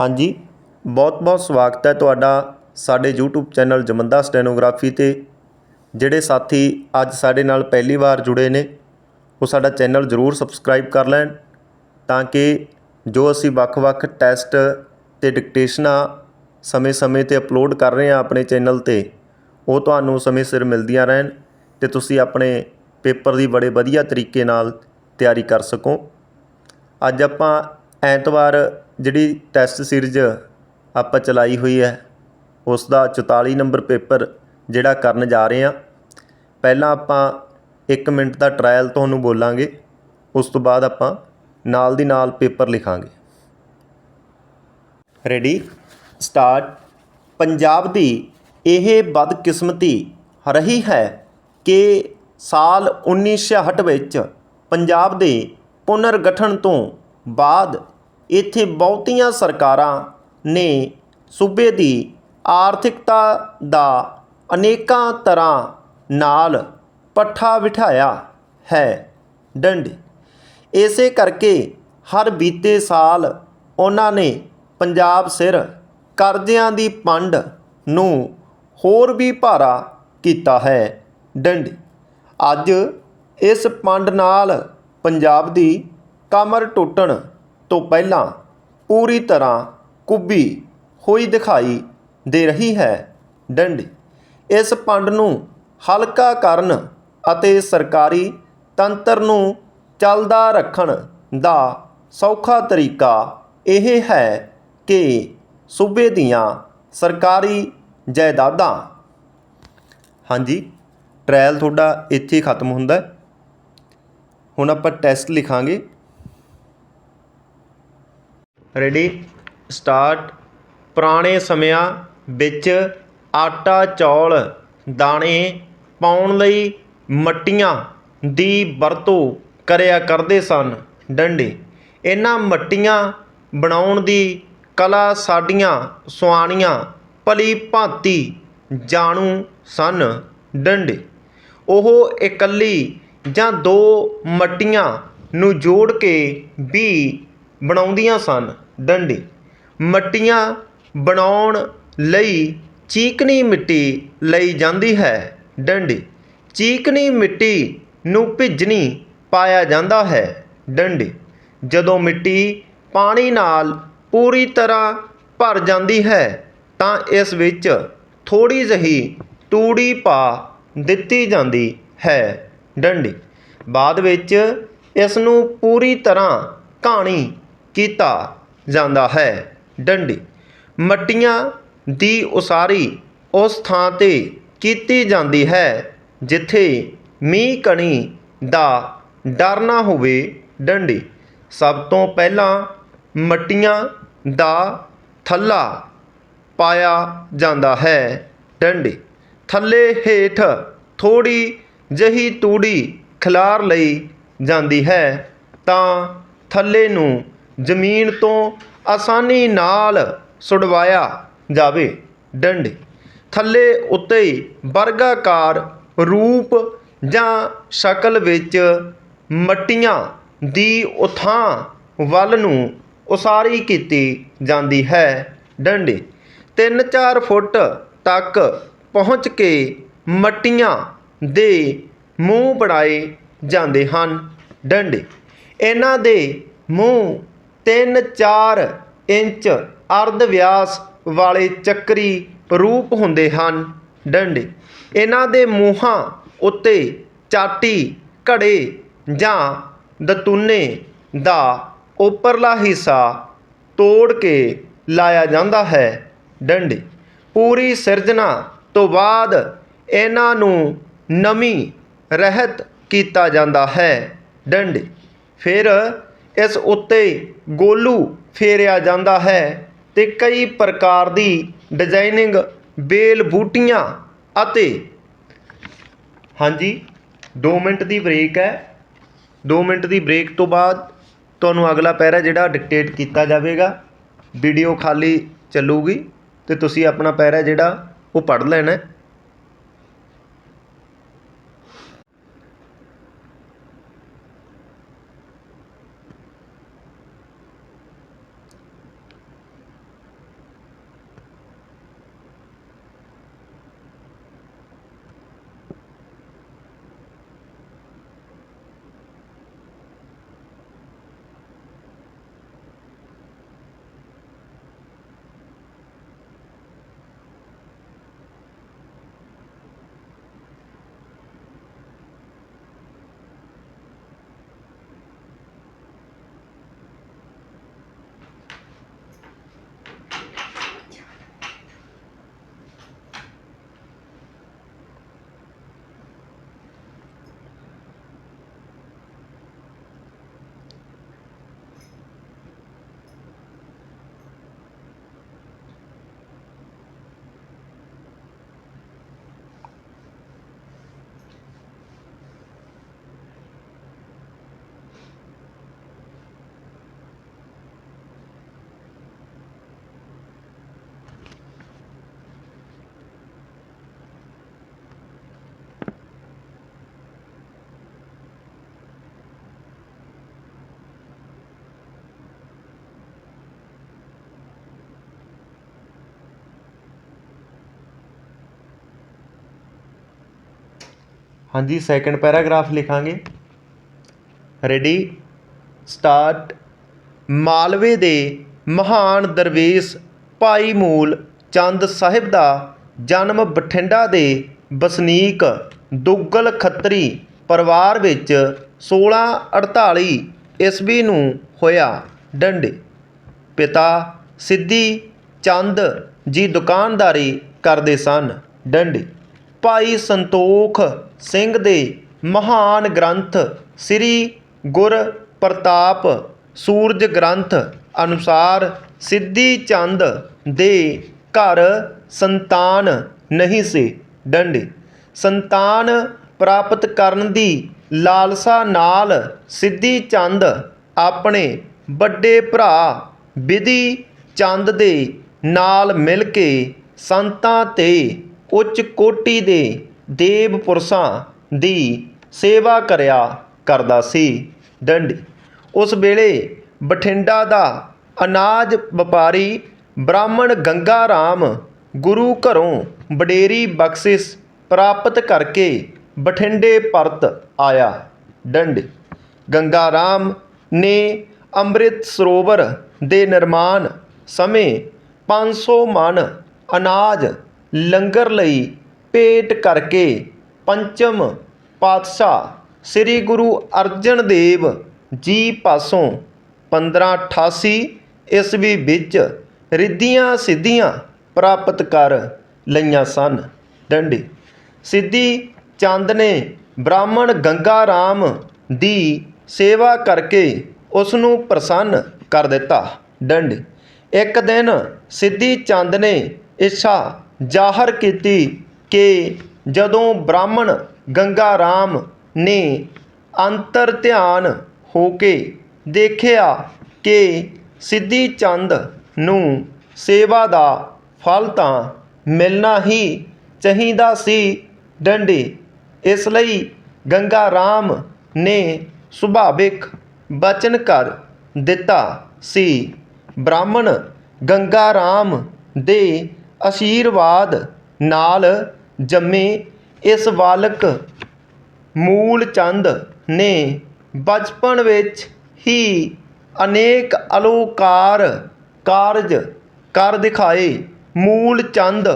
ਹਾਂਜੀ ਬਹੁਤ-ਬਹੁਤ ਸਵਾਗਤ ਹੈ ਤੁਹਾਡਾ ਸਾਡੇ YouTube ਚੈਨਲ ਜਮੰਦਾ ਸਟੈਨੋਗ੍ਰਾਫੀ 'ਤੇ, ਜਿਹੜੇ ਸਾਥੀ ਅੱਜ ਸਾਡੇ ਨਾਲ ਪਹਿਲੀ ਵਾਰ ਜੁੜੇ ਨੇ, ਉਹ ਸਾਡਾ ਚੈਨਲ ਜ਼ਰੂਰ ਸਬਸਕ੍ਰਾਈਬ ਕਰ ਲੈਣ, ਤਾਂ ਕਿ ਜੋ ਅਸੀਂ ਵੱਖ-ਵੱਖ ਟੈਸਟ ਤੇ ਡਿਕਟੇਸ਼ਨਾਂ ਸਮੇਂ-ਸਮੇਂ 'ਤੇ ਅਪਲੋਡ ਕਰ ਰਹੇ ਹਾਂ ਆਪਣੇ ਚੈਨਲ 'ਤੇ, ਉਹ ਤੁਹਾਨੂੰ ਸਮੇਂ ਸਿਰ ਮਿਲਦੀਆਂ ਰਹਿਣ ਤੇ ਤੁਸੀਂ ਆਪਣੇ ਪੇਪਰ ਦੀ ਬੜੇ ਵਧੀਆ ਤਰੀਕੇ ਨਾਲ ਤਿਆਰੀ ਕਰ ਸਕੋ। ਅੱਜ ਆਪਾਂ ਐਤਵਾਰ ਜਿਹੜੀ ਟੈਸਟ ਸੀਰੀਜ਼ ਆਪਾਂ ਚਲਾਈ ਹੋਈ ਹੈ ਉਸ ਦਾ 44 ਨੰਬਰ ਪੇਪਰ ਜਿਹੜਾ ਕਰਨ ਜਾ ਰਹੇ ਹਾਂ। ਪਹਿਲਾਂ ਆਪਾਂ ਇੱਕ ਮਿੰਟ ਦਾ ਟਰਾਇਲ ਤੁਹਾਨੂੰ ਬੋਲਾਂਗੇ, ਉਸ ਤੋਂ ਬਾਅਦ ਆਪਾਂ ਨਾਲ ਦੀ ਨਾਲ ਪੇਪਰ ਲਿਖਾਂਗੇ। ਰੈਡੀ ਸਟਾਰਟ ਪੰਜਾਬ ਦੀ ਇਹ ਬਦਕਿਸਮਤੀ ਰਹੀ ਹੈ ਕਿ ਸਾਲ 1966 ਵਿੱਚ ਪੰਜਾਬ ਦੇ ਪੁਨਰਗਠਨ ਤੋਂ ਬਾਅਦ ਇੱਥੇ ਬਹੁਤੀਆਂ ਸਰਕਾਰਾਂ ਨੇ ਸੂਬੇ ਦੀ ਆਰਥਿਕਤਾ ਦਾ ਅਨੇਕਾਂ ਤਰ੍ਹਾਂ ਨਾਲ ਪੱਠਾ ਬਿਠਾਇਆ ਹੈ। ਡੰਡ। ਇਸੇ ਕਰਕੇ ਹਰ ਬੀਤੇ ਸਾਲ ਉਹਨਾਂ ਨੇ ਪੰਜਾਬ ਸਿਰ ਕਰਜ਼ਿਆਂ ਦੀ ਪੰਡ ਨੂੰ ਹੋਰ ਵੀ ਭਾਰਾ ਕੀਤਾ ਹੈ। ਡੰਡ। ਅੱਜ ਇਸ ਪੰਡ ਨਾਲ ਪੰਜਾਬ ਦੀ ਕਮਰ ਟੁੱਟਣ ਤੋਂ ਪਹਿਲਾਂ ਪੂਰੀ ਤਰ੍ਹਾਂ ਕੁੱਬੀ ਹੋਈ ਦਿਖਾਈ ਦੇ ਰਹੀ ਹੈ। ਡੰਡੀ। ਇਸ ਪੰਡ ਨੂੰ ਹਲਕਾ ਕਰਨ ਅਤੇ ਸਰਕਾਰੀ ਤੰਤਰ ਨੂੰ ਚੱਲਦਾ ਰੱਖਣ ਦਾ ਸੌਖਾ ਤਰੀਕਾ ਇਹ ਹੈ ਕਿ ਸੂਬੇ ਦੀਆਂ ਸਰਕਾਰੀ ਜਾਇਦਾਦਾਂ ਹਾਂਜੀ ਟ੍ਰਾਇਲ ਤੁਹਾਡਾ ਇੱਥੇ ਖਤਮ ਹੁੰਦਾ। ਹੁਣ ਆਪਾਂ ਟੈਸਟ ਲਿਖਾਂਗੇ। ਰੈਡੀ ਸਟਾਰਟ ਪੁਰਾਣੇ ਸਮਿਆਂ ਵਿੱਚ ਆਟਾ ਚੌਲ, ਦਾਣੇ ਪਾਉਣ ਲਈ ਮੱਟੀਆਂ ਦੀ ਵਰਤੋਂ ਕਰਿਆ ਕਰਦੇ ਸਨ। ਡੰਡੇ। ਇਹਨਾਂ ਮੱਟੀਆਂ ਬਣਾਉਣ ਦੀ ਕਲਾ ਸਾਡੀਆਂ ਸੁਆਣੀਆਂ ਭਲੀ ਭਾਂਤੀ ਜਾਣੂ ਸਨ। ਡੰਡੇ। ਉਹ ਇਕੱਲੀ ਜਾਂ ਦੋ ਮੱਟੀਆਂ ਨੂੰ ਜੋੜ ਕੇ ਵੀ ਬਣਾਉਂਦੀਆਂ ਸਨ। ਡੰਡੀ। ਮੱਟੀਆਂ ਬਣਾਉਣ ਲਈ ਚੀਕਣੀ ਮਿੱਟੀ ਲਈ ਜਾਂਦੀ ਹੈ ਡੰਡੀ। ਚੀਕਣੀ ਮਿੱਟੀ ਨੂੰ ਭਿੱਜਣੀ ਪਾਇਆ ਜਾਂਦਾ ਹੈ ਡੰਡੀ। ਜਦੋਂ ਮਿੱਟੀ ਪਾਣੀ ਨਾਲ ਪੂਰੀ ਤਰ੍ਹਾਂ ਭਰ ਜਾਂਦੀ ਹੈ ਤਾਂ ਇਸ ਵਿੱਚ ਥੋੜ੍ਹੀ ਜਿਹੀ ਤੂੜੀ ਪਾ ਦਿੱਤੀ ਜਾਂਦੀ ਹੈ ਡੰਡੀ। ਬਾਅਦ ਵਿੱਚ ਇਸ ਨੂੰ ਪੂਰੀ ਤਰ੍ਹਾਂ ਘਾਣੀ ਕੀਤਾ ਜਾਂਦਾ ਹੈ। ਡੰਡੀ, ਮੱਟੀਆਂ ਦੀ ਉਸਾਰੀ ਉਸ ਥਾਂ ਤੇ ਕੀਤੀ ਜਾਂਦੀ ਹੈ ਜਿੱਥੇ ਮੀਂਹ ਕਣੀ ਦਾ ਡਰ ਨਾ ਹੋਵੇ। ਡੰਡੀ, ਸਭ ਤੋਂ ਪਹਿਲਾਂ ਮੱਟੀਆਂ ਦਾ ਥੱਲਾ ਪਾਇਆ ਜਾਂਦਾ ਹੈ। ਡੰਡੀ, ਥੱਲੇ ਹੇਠ ਥੋੜੀ ਜਹੀ ਤੂੜੀ ਖਿਲਾਰ ਲਈ ਜਾਂਦੀ ਹੈ ਤਾਂ ਥੱਲੇ ਨੂੰ ਜ਼ਮੀਨ ਤੋਂ ਆਸਾਨੀ ਨਾਲ ਛੁਡਵਾਇਆ ਜਾਵੇ। ਡੰਡ। ਥੱਲੇ ਉੱਤੇ ਵਰਗਾਕਾਰ ਰੂਪ ਜਾਂ ਸ਼ਕਲ ਵਿੱਚ ਮੱਟੀਆਂ ਦੀ ਉਥਾਂ ਵੱਲ ਨੂੰ ਉਸਾਰੀ ਕੀਤੀ ਜਾਂਦੀ ਹੈ। ਡੰਡੇ। 3-4 ਫੁੱਟ ਤੱਕ ਪਹੁੰਚ ਕੇ ਮੱਟੀਆਂ ਦੇ ਮੂੰਹ ਬਣਾਏ ਜਾਂਦੇ ਹਨ। ਡੰਡੇ। ਇਹਨਾਂ ਦੇ ਮੂੰਹ 3-4 ਇੰਚ ਅਰਧ ਵਿਆਸ ਵਾਲੇ ਚੱਕਰੀ ਰੂਪ ਹੁੰਦੇ ਹਨ। ਡੰਡੇ। ਇਹਨਾਂ ਦੇ ਮੂੰਹਾਂ ਉੱਤੇ ਚਾਟੀ, ਘੜੇ ਜਾਂ ਦਤੂਨੇ ਦਾ ਉੱਪਰਲਾ ਹਿੱਸਾ ਤੋੜ ਕੇ ਲਾਇਆ ਜਾਂਦਾ ਹੈ। ਡੰਡੇ। ਪੂਰੀ ਸਿਰਜਣਾ ਤੋਂ ਬਾਅਦ ਇਹਨਾਂ ਨੂੰ ਨਮੀ ਰਹਿਤ ਕੀਤਾ ਜਾਂਦਾ ਹੈ। ਡੰਡੇ। ਫਿਰ ਇਸ ਉੱਤੇ ਗੋਲੂ ਫੇਰਿਆ ਜਾਂਦਾ ਹੈ ਤੇ ਕਈ ਪ੍ਰਕਾਰ ਦੀ ਡਿਜ਼ਾਈਨਿੰਗ ਬੇਲ ਬੂਟੀਆਂ ਅਤੇ ਹਾਂਜੀ 2 ਮਿੰਟ ਦੀ ਬ੍ਰੇਕ ਹੈ। 2 ਮਿੰਟ ਦੀ ਬ੍ਰੇਕ ਤੋਂ ਬਾਅਦ ਤੁਹਾਨੂੰ ਅਗਲਾ ਪੈਰਾ ਜਿਹੜਾ ਡਿਕਟੇਟ ਕੀਤਾ ਜਾਵੇਗਾ ਵੀਡੀਓ ਖਾਲੀ ਚੱਲੂਗੀ ਤੇ ਤੁਸੀਂ ਆਪਣਾ ਪੈਰਾ ਜਿਹੜਾ ਉਹ ਪੜ੍ਹ ਲੈਣਾ ਹਾਂਜੀ ਸੈਕਿੰਡ ਪੈਰਾਗ੍ਰਾਫ ਲਿਖਾਂਗੇ। ਰੈਡੀ ਸਟਾਰਟ ਮਾਲਵੇ ਦੇ ਮਹਾਨ ਦਰਵੇਸ਼ ਭਾਈ ਮੂਲ ਚੰਦ ਸਾਹਿਬ ਦਾ ਜਨਮ ਬਠਿੰਡਾ ਦੇ ਵਸਨੀਕ ਦੁੱਗਲ ਖੱਤਰੀ ਪਰਿਵਾਰ ਵਿੱਚ 1648 ਈਸਵੀ ਨੂੰ ਹੋਇਆ ਡੰਡੇ। ਪਿਤਾ ਸਿੱਧੀ ਚੰਦ ਜੀ ਦੁਕਾਨਦਾਰੀ ਕਰਦੇ ਸਨ, ਡੰਡੇ। ਭਾਈ ਸੰਤੋਖ ਸਿੰਘ ਦੇ ਮਹਾਨ ਗ੍ਰੰਥ ਸ੍ਰੀ ਗੁਰ ਪ੍ਰਤਾਪ ਸੂਰਜ ਗ੍ਰੰਥ ਅਨੁਸਾਰ ਸਿੱਧੀ ਚੰਦ ਦੇ ਘਰ ਸੰਤਾਨ ਨਹੀਂ ਸੀ ਡੰਡੇ। ਸੰਤਾਨ ਪ੍ਰਾਪਤ ਕਰਨ ਦੀ ਲਾਲਸਾ ਨਾਲ ਸਿੱਧੀ ਚੰਦ ਆਪਣੇ ਵੱਡੇ ਭਰਾ ਵਿਧੀ ਚੰਦ ਦੇ ਨਾਲ ਮਿਲ ਕੇ ਸੰਤਾਂ ਤੇ ਉੱਚ ਕੋਟੀ ਦੇ ਦੇਵ ਪੁਰਸ਼ਾਂ ਦੀ ਸੇਵਾ ਕਰਿਆ ਕਰਦਾ ਸੀ। ਡੰਡੀ ਉਸ ਵੇਲੇ ਬਠਿੰਡਾ ਦਾ ਅਨਾਜ ਵਪਾਰੀ ਬ੍ਰਾਹਮਣ ਗੰਗਾ ਰਾਮ ਗੁਰੂ ਘਰੋਂ ਵਡੇਰੀ ਬਖਸ਼ਿਸ਼ ਪ੍ਰਾਪਤ ਕਰਕੇ ਬਠਿੰਡੇ ਪਰਤ ਆਇਆ। ਡੰਡ ਗੰਗਾ ਰਾਮ ਨੇ ਅੰਮ੍ਰਿਤ ਸਰੋਵਰ ਦੇ ਨਿਰਮਾਣ ਸਮੇਂ 500 ਮਣ ਅਨਾਜ ਲੰਗਰ ਲਈ ਭੇਟ ਕਰਕੇ ਪੰਚਮ ਪਾਤਸ਼ਾਹ ਸ੍ਰੀ ਗੁਰੂ ਅਰਜਨ ਦੇਵ ਜੀ ਪਾਸੋਂ 1588 ਈਸਵੀ ਵਿੱਚ ਰਿੱਧੀਆਂ ਸਿੱਧੀਆਂ ਪ੍ਰਾਪਤ ਕਰ ਲਈਆਂ ਸਨ। ਡੰਡੀ ਸਿੱਧੀ ਚੰਦ ਨੇ ਬ੍ਰਾਹਮਣ ਗੰਗਾ ਰਾਮ ਦੀ ਸੇਵਾ ਕਰਕੇ ਉਸ ਨੂੰ ਪ੍ਰਸੰਨ ਕਰ ਦਿੱਤਾ। ਡੰਡੀ ਇੱਕ ਦਿਨ ਸਿੱਧੀ ਚੰਦ ਨੇ ਇੱਛਾ ਜ਼ਾਹਰ ਕੀਤੀ ਕਿ ਜਦੋਂ ਬ੍ਰਾਹਮਣ ਗੰਗਾ ਰਾਮ ਨੇ ਅੰਤਰ ਧਿਆਨ ਹੋ ਕੇ ਦੇਖਿਆ ਕਿ ਸਿੱਧੀ ਚੰਦ ਨੂੰ ਸੇਵਾ ਦਾ ਫਲ ਤਾਂ ਮਿਲਣਾ ਹੀ ਚਾਹੀਦਾ ਸੀ ਡੰਡੇ, ਇਸ ਲਈ ਗੰਗਾ ਰਾਮ ਨੇ ਸੁਭਾਵਿਕ ਬਚਨ ਕਰ ਦਿੱਤਾ ਸੀ। ਬ੍ਰਾਹਮਣ ਗੰਗਾ ਰਾਮ ਦੇ ਆਸ਼ੀਰਵਾਦ ਨਾਲ ਜੰਮੇ ਇਸ ਬਾਲਕ ਮੂਲਚੰਦ ਨੇ ਬਚਪਨ ਵਿੱਚ ਹੀ ਅਨੇਕ ਅਲੋਕਾਰ ਕਾਰਜ ਕਰ ਦਿਖਾਏ। ਮੂਲਚੰਦ